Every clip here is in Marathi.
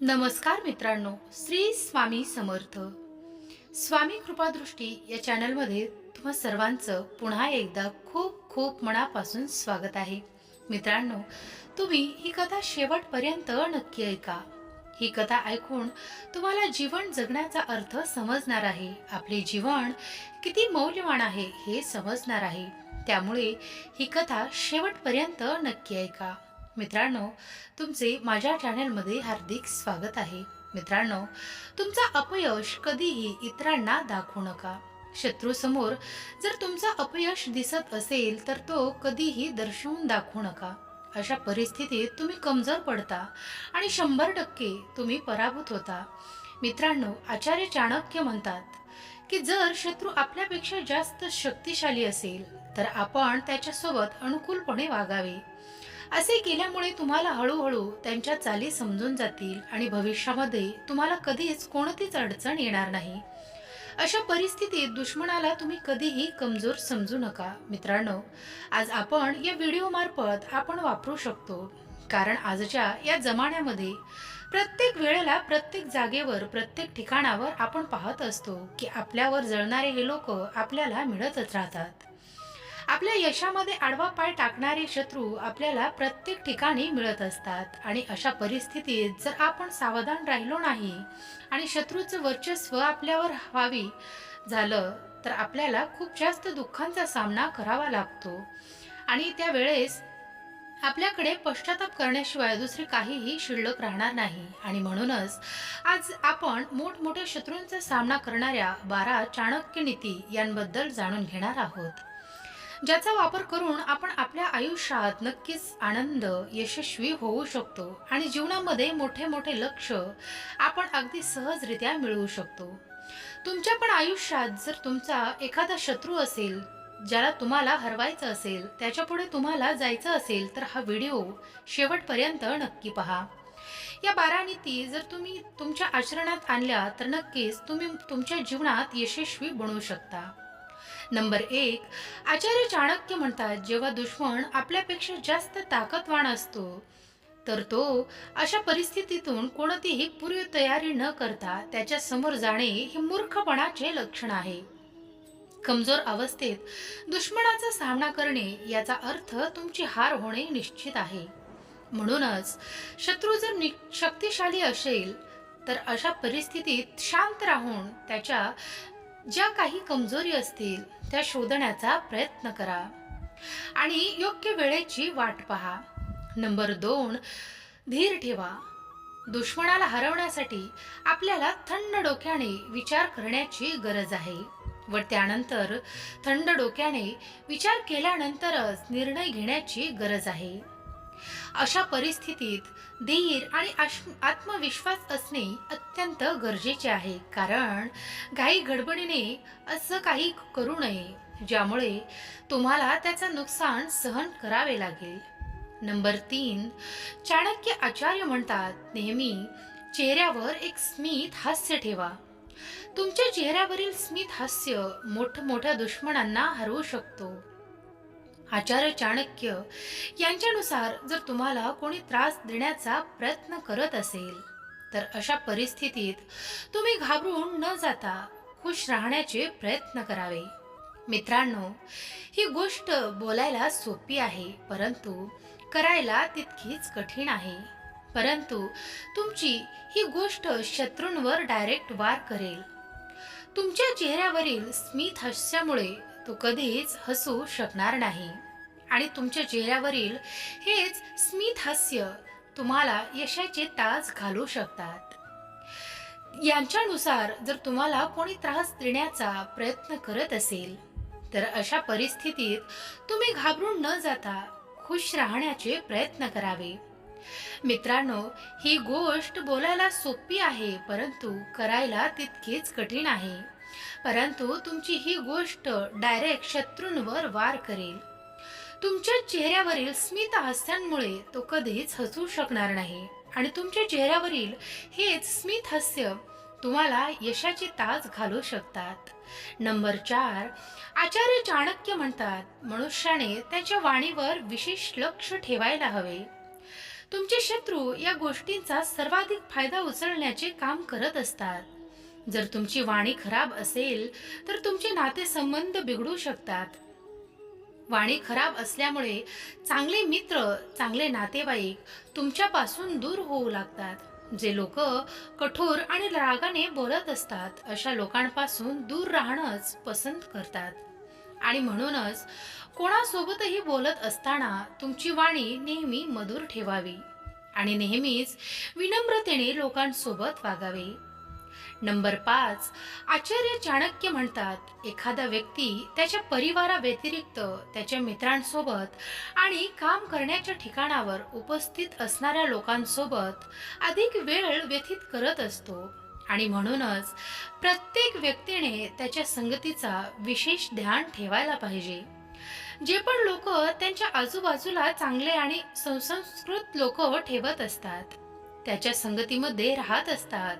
नमस्कार मित्रांनो श्री स्वामी समर्थ. स्वामी कृपादृष्टी या चॅनलमध्ये तुम्हा सर्वांचं पुन्हा एकदा खूप खूप मनापासून स्वागत आहे. मित्रांनो तुम्ही ही कथा शेवटपर्यंत नक्की ऐका. ही कथा ऐकून तुम्हाला जीवन जगण्याचा अर्थ समजणार आहे. आपले जीवन किती मौल्यवान आहे हे समजणार आहे. त्यामुळे ही कथा शेवटपर्यंत नक्की ऐका. मित्रांनो तुमचे माझ्या चॅनलमध्ये हार्दिक स्वागत आहे. मित्रांनो तुमचा अपयश कधीही इतरांना दाखवू नका. शत्रूसमोर जर तुमचा अपयश दिसत असेल तर तो कधीही दर्शवून दाखवू नका. अशा परिस्थितीत तुम्ही कमजोर पडता आणि शंभर टक्के तुम्ही पराभूत होता. मित्रांनो आचार्य चाणक्य म्हणतात की जर शत्रू आपल्यापेक्षा जास्त शक्तिशाली असेल तर आपण त्याच्यासोबत अनुकूलपणे वागावे. असे केल्यामुळे तुम्हाला हळूहळू त्यांच्या चाली समजून जातील आणि भविष्यामध्ये तुम्हाला कधीच कोणतीच अडचण येणार नाही. अशा परिस्थितीत दुश्मनाला तुम्ही कधीही कमजोर समजू नका मित्रांनो. आज आपण या व्हिडिओ मार्फत आपण वापरू शकतो. कारण आजच्या या जमान्यामध्ये प्रत्येक वेळेला प्रत्येक जागेवर प्रत्येक ठिकाणावर आपण पाहत असतो की आपल्यावर जळणारे हे लोक आपल्याला मिळतच राहतात. आपल्या यशामध्ये आडवा पाय टाकणारे शत्रू आपल्याला प्रत्येक ठिकाणी मिळत असतात. आणि अशा परिस्थितीत जर आपण सावधान राहिलो नाही आणि शत्रूचं वर्चस्व आपल्यावर व्हावी झालं तर आपल्याला खूप जास्त दुःखांचा सामना करावा लागतो. आणि त्यावेळेस आपल्याकडे पश्चाताप करण्याशिवाय दुसरे काहीही शिल्लक राहणार नाही. आणि म्हणूनच आज आपण मोठमोठ्या शत्रूंचा सामना करणाऱ्या बारा चाणक्य नीती यांबद्दल जाणून घेणार आहोत. ज्याचा वापर करून आपण आपल्या आयुष्यात नक्कीच आनंद यशस्वी होऊ शकतो आणि जीवनामध्ये मोठे मोठे लक्ष आपण अगदी सहजरित्या मिळवू शकतो. तुमच्या पण आयुष्यात जर तुमचा एखादा शत्रू असेल ज्याला तुम्हाला हरवायचं असेल त्याच्यापुढे तुम्हाला जायचं असेल तर हा व्हिडिओ शेवटपर्यंत नक्की पहा. या बारा नीती जर तुम्ही तुमच्या आचरणात आणल्या तर नक्कीच तुम्ही तुमच्या जीवनात यशस्वी बनवू शकता. नंबर एक आचार्य चाणक्य म्हणतात जेव्हा दुश्मन आपल्यापेक्षा जास्त ताकदवान असतो तर तो अशा परिस्थितीतून कोणतीही पूर्व तयारी न करता त्याच्यासमोर जाणे हे मूर्खपणाचे लक्षण आहे. कमजोर अवस्थेत दुश्मनाचा सामना करणे याचा अर्थ तुमची हार होणे निश्चित आहे. म्हणूनच शत्रू जर नि शक्तिशाली असेल तर अशा परिस्थितीत शांत राहून त्याच्या ज्या काही कमजोरी असतील त्या शोधण्याचा प्रयत्न करा. आणि योग्य वेळेची वाट पहा. नंबर दोन धीर ठेवा. दुश्मनाला हरवण्यासाठी आपल्याला थंड डोक्याने विचार करण्याची गरज आहे. व त्यानंतर थंड डोक्याने विचार केल्यानंतरच निर्णय घेण्याची गरज आहे. अशा परिस्थितीत धीर आणि आत्मविश्वास असणे अत्यंत गरजेचे आहे. कारण घाई गडबडीने असं काही करू नये ज्यामुळे तुम्हाला त्याचं नुकसान सहन करावे लागेल. नंबर तीन चाणक्य आचार्य म्हणतात नेहमी चेहऱ्यावर एक स्मित हास्य ठेवा. तुमच्या चेहऱ्यावरील स्मित हास्य मोठमोठ्या दुश्मनांना हरवू शकतो. आचार्य चाणक्य यांच्यानुसार जर तुम्हाला कोणी त्रास देण्याचा प्रयत्न करत असेल तर अशा परिस्थितीत तुम्ही घाबरून न जाता खुश राहण्याचे प्रयत्न करावे. मित्रांनो ही गोष्ट बोलायला सोपी आहे परंतु करायला तितकीच कठीण आहे. परंतु तुमची ही गोष्ट शत्रूंवर डायरेक्ट वार करेल. तुमच्या चेहऱ्यावरील स्मित हास्यामुळे तू कधीच हसू शकणार नाही. आणि तुमच्या चेहऱ्यावरील हेच स्मित हास्य तुम्हाला यशाचे ताज घालू शकतात. यांच्यानुसार जर तुम्हाला कोणी त्रास देण्याचा प्रयत्न करत असेल तर अशा परिस्थितीत तुम्ही घाबरून न जाता खुश राहण्याचे प्रयत्न करावे. मित्रांनो ही गोष्ट बोलायला सोपी आहे परंतु करायला तितकीच कठीण आहे. परंतु तुमची ही गोष्ट डायरेक्ट शत्रूंवर वार करेल. तुमच्या चेहऱ्यावरील स्मित हास्यांमुळे तो कधीच हसू शकणार नाही. आणि तुमच्या चेहऱ्यावरील हेच स्मित हास्य तुम्हाला यशाचे ताज घालू शकतात. नंबर चार आचार्य चाणक्य म्हणतात मनुष्याने त्याच्या वाणीवर विशेष लक्ष ठेवायला हवे. तुमचे शत्रू या गोष्टींचा सर्वाधिक फायदा उचलण्याचे काम करत असतात. जर तुमची वाणी खराब असेल तर तुमचे नातेसंबंध बिघडू शकतात. वाणी खराब असल्यामुळे चांगले मित्र चांगले नातेवाईक तुमच्यापासून दूर होऊ लागतात जे लोक कठोर आणि रागाने बोलत असतात अशा लोकांपासून दूर राहणंच पसंत करतात. आणि म्हणूनच कोणासोबतही बोलत असताना तुमची वाणी नेहमी मधुर ठेवावी आणि नेहमीच विनम्रतेने लोकांसोबत वागावे. नंबर पाच आचार्य चाणक्य म्हणतात एखादा व्यक्ती त्याच्या परिवाराव्यतिरिक्त त्याच्या मित्रांसोबत आणि काम करण्याच्या ठिकाणावर उपस्थित असणाऱ्या लोकांसोबत अधिक वेळ व्यतीत करत असतो. आणि म्हणूनच प्रत्येक व्यक्तीने त्याच्या संगतीचा विशेष ध्यान ठेवायला पाहिजे. जे पण लोक त्यांच्या आजूबाजूला चांगले आणि सुसंस्कृत लोक ठेवत असतात. त्याच्या संगतीमध्ये राहत असतात.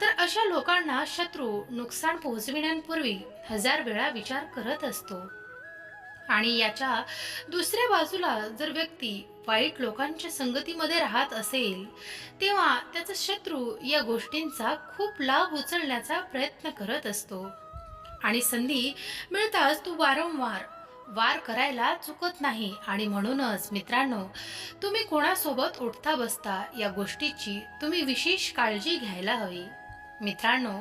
तर अशा लोकांना शत्रू नुकसान पोहोचविण्यापूर्वी हजार वेळा विचार करत असतो. आणि याच्या दुसऱ्या बाजूला जर व्यक्ती वाईट लोकांच्या संगतीमध्ये राहत असेल तेव्हा त्याचा शत्रू या गोष्टींचा खूप लाभ उचलण्याचा प्रयत्न करत असतो. आणि संधी मिळताच तो वारंवार वार करायला चुकत नाही. आणि म्हणूनच मित्रांनो तुम्ही कोणासोबत उठता बसता या गोष्टीची तुम्ही विशेष काळजी घ्यायला हवी. मित्रांनो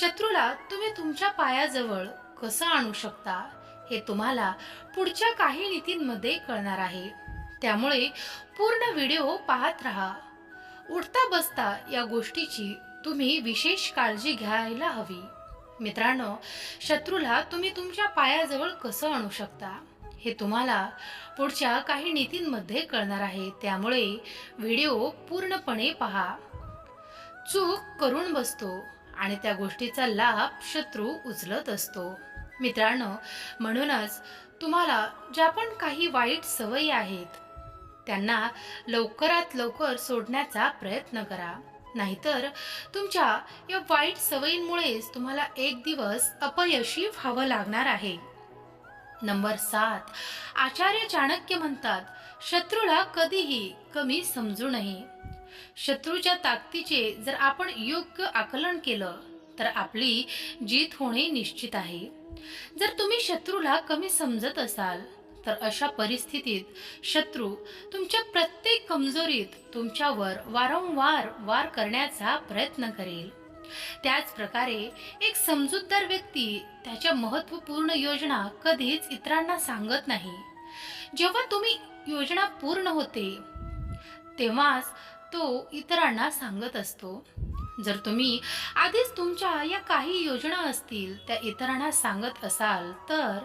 शत्रूला तुम्ही तुमच्या पायाजवळ कसं आणू शकता हे तुम्हाला पुढच्या काही नीतींमध्ये कळणार आहे. त्यामुळे पूर्ण व्हिडिओ पाहत राहा. उठता बसता या गोष्टीची तुम्ही विशेष काळजी घ्यायला हवी. मित्रांनो शत्रूला तुम्ही तुमच्या पायाजवळ कसं आणू शकता हे तुम्हाला पुढच्या काही नीतींमध्ये कळणार आहे. त्यामुळे व्हिडिओ पूर्णपणे पहा. चूक करून बसतो आणि त्या गोष्टीचा लाभ शत्रू उचलत असतो. मित्रांनो म्हणूनच तुम्हाला ज्या पण काही वाईट सवयी आहेत त्यांना लवकरात लवकर सोडण्याचा प्रयत्न करा. नाहीतर तुमच्या या वाईट सवयींमुळेच तुम्हाला एक दिवस अपयशी व्हावं लागणार आहे. नंबर सात. आचार्य चाणक्य म्हणतात शत्रूला कधीही कमी समजू नये. शत्रूच्या ताकदीचे जर आपण योग्य आकलन केलं तर आपली जीत होणे निश्चित आहे. जर तुम्ही शत्रूला कमी समजत असाल तर अशा परिस्थितीत शत्रू तुमच्या प्रत्येक कमजोरीत तुमच्यावर वारंवार वार करण्याचा प्रयत्न करेल. त्याच प्रकारे एक समजूतदार व्यक्ती त्याच्या महत्त्वपूर्ण योजना कधीच इतरांना सांगत नाही. जेव्हा तुम्ही योजना पूर्ण होते तेव्हाच तो इतरांना सांगत असतो. जर तुम्ही आधीच तुमच्या या काही योजना असतील त्या इतरांना सांगत असाल तर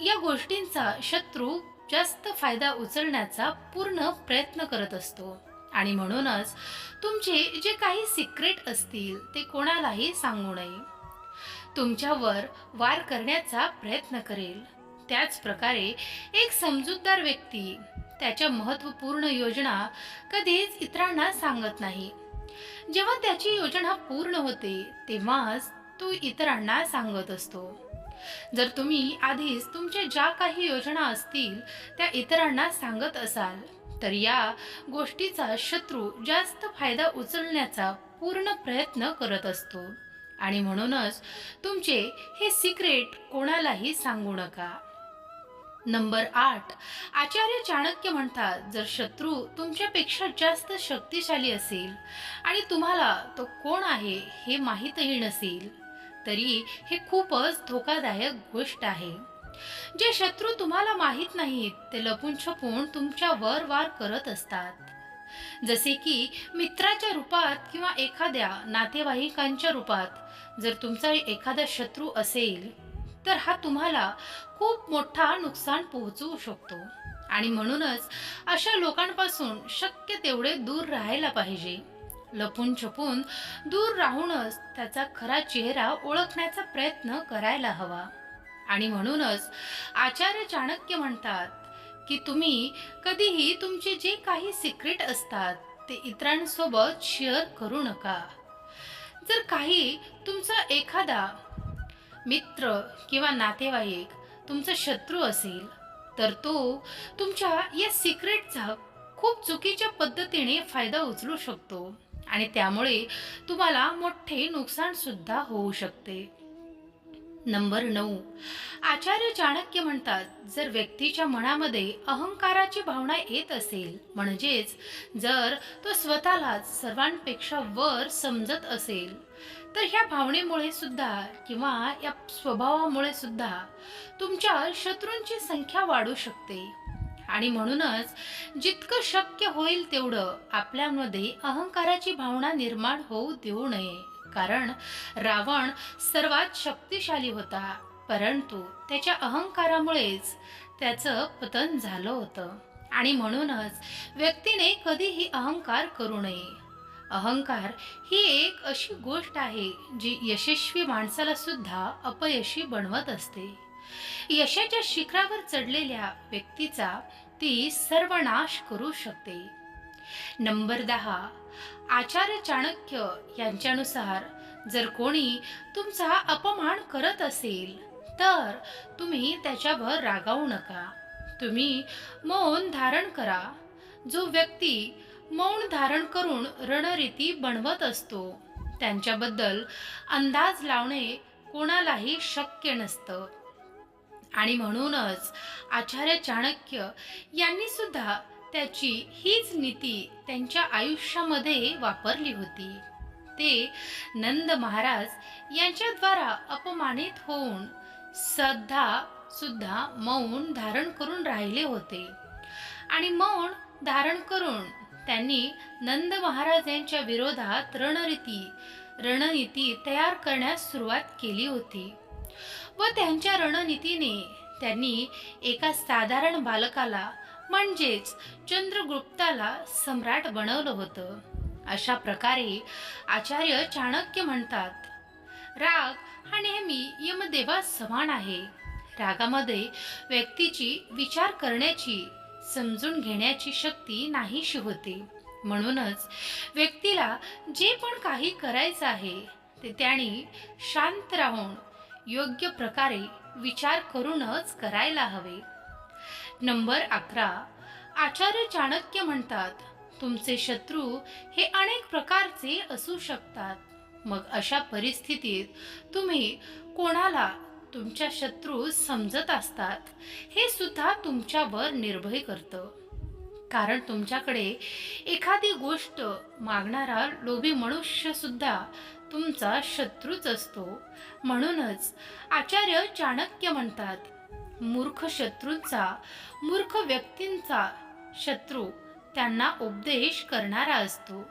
या गोष्टींचा शत्रू जास्त फायदा उचलण्याचा पूर्ण प्रयत्न करत असतो. आणि म्हणूनच तुमचे जे काही सिक्रेट असतील ते कोणालाही सांगू नये. तुमच्यावर वार करण्याचा प्रयत्न करेल. त्याच प्रकारे एक समजूतदार व्यक्ती त्याच्या महत्त्वपूर्ण योजना कधीच इतरांना सांगत नाही. जेव्हा त्याची योजना पूर्ण होते तेव्हाच तो इतरांना सांगत असतो. जर तुम्ही आधीच तुमच्या ज्या काही योजना असतील त्या इतरांना सांगत असाल तर या गोष्टीचा शत्रू जास्त फायदा उचलण्याचा पूर्ण प्रयत्न करत असतो. आणि म्हणूनच तुमचे हे सिक्रेट कोणालाही सांगू नका. नंबर आठ. आचार्य चाणक्य म्हणतात जर शत्रू तुमच्यापेक्षा जास्त शक्तिशाली असेल आणि तुम्हाला तो कोण आहे हे माहीतही नसेल तरी हे खूपच धोकादायक गोष्ट आहे. जे शत्रू तुम्हाला माहीत नाहीत ते लपून छपून तुमच्यावर वार करत असतात. जसे की मित्राच्या रूपात किंवा एखाद्या नातेवाईकांच्या रूपात जर तुमचा एखादा शत्रू असेल तर हा तुम्हाला खूप मोठा नुकसान पोहोचवू शकतो. आणि म्हणूनच अशा लोकांपासून शक्य तेवढे दूर राहायला पाहिजे. लपून छपून दूर राहूनच त्याचा खरा चेहरा ओळखण्याचा प्रयत्न करायला हवा. आणि म्हणूनच आचार्य चाणक्य म्हणतात की तुम्ही कधीही तुमचे जे काही सिक्रेट असतात ते इतरांसोबत शेअर करू नका. जर काही तुमचा एखादा मित्र किंवा नातेवाईक तुमचा शत्रू असेल तर तो तुमच्या या सिक्रेटचा खूप चुकीच्या पद्धतीने फायदा उचलू शकतो आणि त्यामुळे तुम्हाला मोठे नुकसान सुद्धा होऊ शकते. नंबर नऊ. आचार्य चाणक्य म्हणतात जर व्यक्तीच्या मनामध्ये अहंकाराची भावना येत असेल म्हणजेच जर तो स्वतःलाच सर्वांपेक्षा वर समजत असेल तर ह्या भावनेमुळे सुद्धा किंवा या स्वभावामुळे सुद्धा तुमच्या शत्रूंची संख्या वाढू शकते. आणि म्हणूनच जितकं शक्य होईल तेवढं आपल्यामध्ये अहंकाराची भावना निर्माण होऊ देऊ नये. कारण रावण सर्वात शक्तिशाली होता परंतु त्याच्या अहंकारामुळेच त्याचं पतन झालं होतं. आणि म्हणूनच व्यक्तीने कधीही अहंकार करू नये. अहंकार ही एक अशी गोष्ट आहे जी यशस्वी माणसाला सुद्धा अपयशी बनवत असते. यशाच्या शिखरावर चढलेल्या व्यक्तीचा ती सर्वनाश करू शकते. नंबर दहा आचार्य चाणक्य यांच्यानुसार जर कोणी तुमचा अपमान करत असेल तर तुम्ही त्याच्यावर रागावू नका. तुम्ही मौन धारण करा. जो व्यक्ती मौन धारण करून रणरीती बनवत असतो. त्यांच्याबद्दल अंदाज लावणे कोणालाही शक्य नसतं. आणि म्हणूनच आचार्य चाणक्य यांनी सुद्धा त्याची हीच नीती त्यांच्या आयुष्यामध्ये वापरली होती. ते नंद महाराज यांच्याद्वारा अपमानित होऊन सध्या सुद्धा मौन धारण करून राहिले होते. आणि मौन धारण करून त्यांनी नंद महाराज यांच्या विरोधात रणरीती रणनीती तयार करण्यास सुरुवात केली होती. व त्यांच्या रणनीतीने त्यांनी एका साधारण बालकाला म्हणजेच चंद्रगुप्ताला सम्राट बनवलं होतं. अशा प्रकारे आचार्य चाणक्य म्हणतात राग हा नेहमी यमदेवा समान आहे. रागामध्ये व्यक्तीची विचार करण्याची समजून घेण्याची शक्ती नाहीशी होते. म्हणूनच व्यक्तीला जे पण काही करायचं आहे ते त्याने शांत राहून योग्य प्रकारे विचार करूनच करायला हवे. नंबर अकरा. आचार्य चाणक्य म्हणतात तुमचे शत्रू हे अनेक प्रकारचे असू शकतात. मग अशा परिस्थितीत तुम्ही कोणाला तुमच्या शत्रू समजत असतात. हे सुद्धा तुमच्यावर निर्भय करतं. कारण तुमच्याकडे एखादी गोष्ट मागणारा लोभी मनुष्य सुद्धा तुमचा शत्रूच असतो. म्हणूनच आचार्य चाणक्य म्हणतात मूर्ख शत्रूंचा मूर्ख व्यक्तींचा शत्रू त्यांना उपदेश करणारा असतो.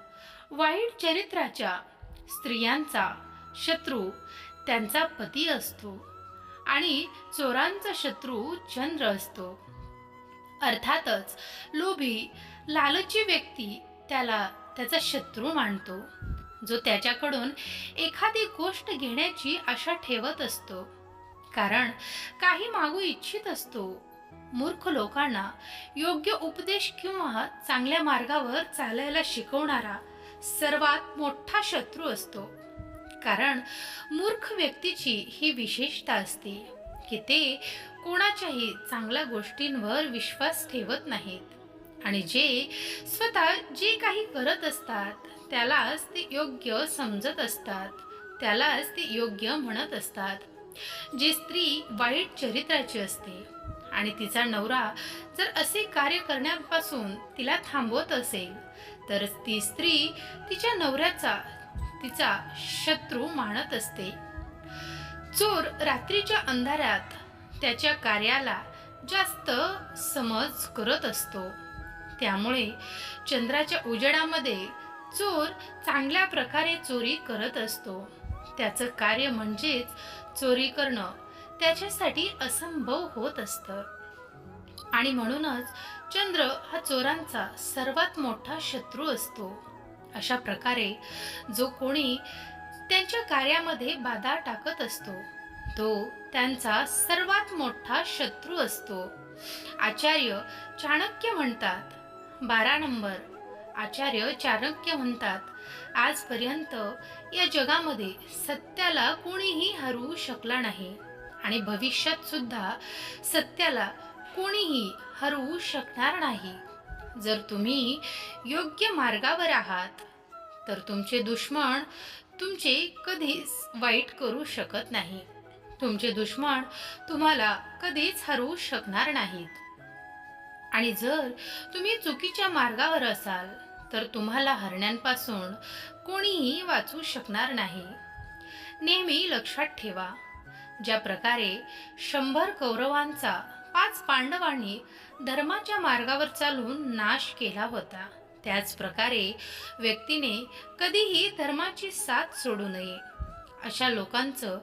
वाईट चरित्राच्या स्त्रियांचा शत्रू त्यांचा पती असतो. आणि चोरांचा शत्रू चंद्र असतो. अर्थातच लोभी लालची व्यक्ती त्याला त्याचा शत्रू मानतो जो त्याच्याकडून एखादी गोष्ट घेण्याची आशा ठेवत असतो. कारण काही मागू इच्छित असतो. मूर्ख लोकांना योग्य उपदेश किंवा चांगल्या मार्गावर चालायला शिकवणारा सर्वात मोठा शत्रू असतो. कारण मूर्ख व्यक्तीची ही विशेषता असते की ते कोणाच्याही चांगल्या गोष्टींवर विश्वास ठेवत नाहीत. आणि जे स्वतः जे काही करत असतात त्यालाच ते योग्य समजत असतात त्यालाच ते योग्य म्हणत असतात. जी स्त्री वाईट चरित्राची असते आणि तिचा नवरा जर असे कार्य करण्यापासून तिला थांबवत असेल तर ती स्त्री तिच्या नवऱ्याचा तिचा शत्रू मानत असते. चोर रात्रीच्या अंधारात त्याच्या कार्याला जास्त समज करत असतो. त्यामुळे चंद्राच्या उजेडामध्ये चोर चांगल्या प्रकारे चोरी करत असतो. त्याचं कार्य म्हणजेच चोरी करणं त्याच्यासाठी असंभव होत असतं. आणि म्हणूनच चंद्र हा चोरांचा सर्वात मोठा शत्रू असतो. अशा प्रकारे जो कोणी त्यांच्या कार्यामध्ये बाधा टाकत असतो तो त्यांचा सर्वात मोठा शत्रू असतो. आचार्य चाणक्य म्हणतात बारा नंबर. आचार्य चाणक्य म्हणतात आजपर्यंत या जगामध्ये सत्याला कोणीही हरवू शकला नाही आणि भविष्यात सुद्धा सत्याला कोणीही हरवू शकणार नाही. जर तुम्ही योग्य मार्गावर आहात तर तुमचे दुश्मन तुमचे कधीच वाईट करू शकत नाही. तुमचे दुश्मन तुम्हाला कधीच हरवू शकणार नाहीत. आणि जर तुम्ही चुकीच्या मार्गावर असाल तर तुम्हाला हरण्यांपासून कोणीही वाचू शकणार नाही. नेहमी लक्षात ठेवा ज्या प्रकारे शंभर कौरवांचा पाच पांडवांनी धर्माच्या मार्गावर चालून नाश केला होता. त्याचप्रकारे व्यक्तीने कधीही धर्माची साथ सोडू नये. अशा लोकांचं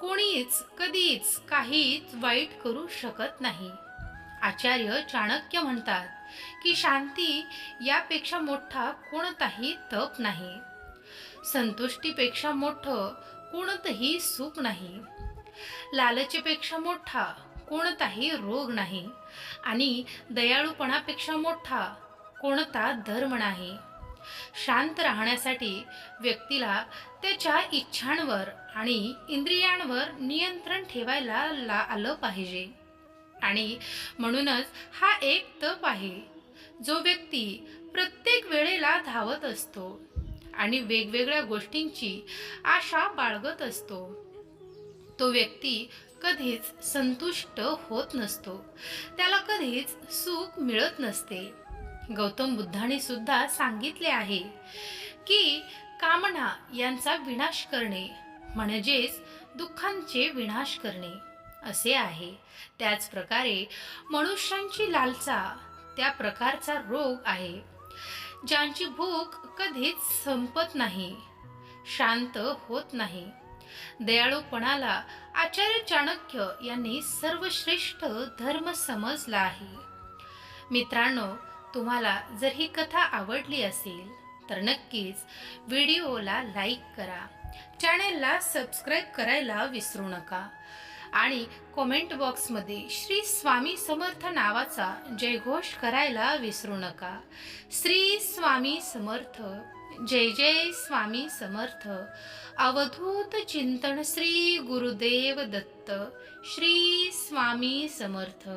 कोणीच कधीच काहीच वाईट करू शकत नाही. आचार्य चाणक्य म्हणतात की शांती यापेक्षा मोठा कोणताही तप नाही. संतुष्टीपेक्षा मोठं कोणतंही सुख नाही. लालचेपेक्षा मोठा कोणताही रोग नाही. आणि दयाळूपणापेक्षा मोठा कोणता धर्म नाही शांत राहण्यासाठी व्यक्तीला त्याच्या इच्छांवर आणि इंद्रियांवर नियंत्रण ठेवायला ला आलं पाहिजे. आणि म्हणूनच हा एक तप आहे. जो व्यक्ती प्रत्येक वेळेला धावत असतो आणि वेगवेगळ्या गोष्टींची आशा बाळगत असतो. तो व्यक्ती कधीच संतुष्ट होत नसतो. त्याला कधीच सुख मिळत नसते. गौतम बुद्धाने सुद्धा सांगितले आहे की कामना यांचा विनाश करणे म्हणजेच दुःखांचे विनाश करणे असे आहे. त्याच प्रकारे मनुष्यांची लालसा त्या प्रकारचा रोग आहे. ज्यांची भूक कधीच संपत नाही शांत होत नाही. दयाळूपणाला आचार्य चाणक्य यांनी सर्वश्रेष्ठ धर्म समजला आहे. मित्रांनो तुम्हाला जर ही कथा आवडली असेल तर नक्कीच व्हिडिओला लाईक करा. चॅनेलला सबस्क्राईब करायला विसरू नका. आणि कॉमेंट बॉक्समध्ये श्री स्वामी समर्थ नावाचा जयघोष करायला विसरू नका. श्री स्वामी समर्थ जय जय स्वामी समर्थ. अवधूत चिंतन श्री गुरुदेव दत्त श्री स्वामी समर्थ.